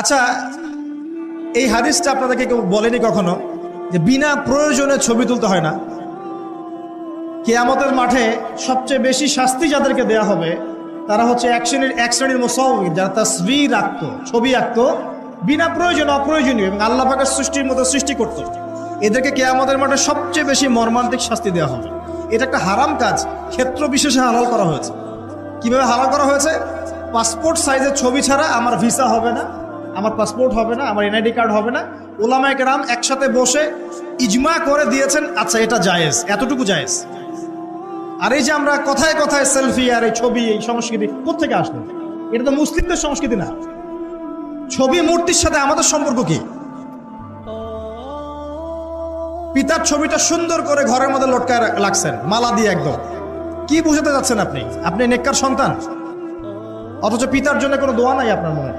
আচ্ছা এই হাদিসটা আপনাদেরকে কেউ বলেনি কখনো যে বিনা প্রয়োজনে ছবি তুলতে হয় না? কেয়ামতের মাঠে সবচেয়ে বেশি শাস্তি যাদেরকে দেয়া হবে, তারা হচ্ছে এক শ্রেণির এক শ্রেণির মুসাউর যারা তসবির আঁকতো ছবি আঁকতো, বিনা প্রয়োজনে অপ্রয়োজনীয় এবং আল্লাহ পাকের সৃষ্টির মতো সৃষ্টি করত। এদেরকে কেয়ামতের মাঠে সবচেয়ে বেশি মর্মান্তিক শাস্তি দেওয়া হবে। এটা একটা হারাম কাজ, ক্ষেত্র বিশেষে হালাল করা হয়েছে। কীভাবে হালাল করা হয়েছে? পাসপোর্ট সাইজের ছবি ছাড়া আমার ভিসা হবে না আমার পাসপোর্ট হবে না, আমার এনআইডি কার্ড হবে না। ওলামায় কেরাম একসাথে বসে ইজমা করে দিয়েছেন আচ্ছা এটা জায়েজ, এতটুকু জায়েজ। আর এই যে আমরা কথায় কথায় সেলফি আর এই ছবি, এই সংস্কৃতি কোথেকে আসলো? এটা তো মুসলিমদের সংস্কৃতি না। ছবি মূর্তির সাথে আমাদের সম্পর্ক কি? পিতার ছবিটা সুন্দর করে ঘরের মধ্যে লটকায় লাগছেন মালা দিয়ে একদম। কি বুঝাতে যাচ্ছেন আপনি? আপনি নেককার সন্তান? অথচ পিতার জন্য কোনো দোয়া নাই আপনার মনে?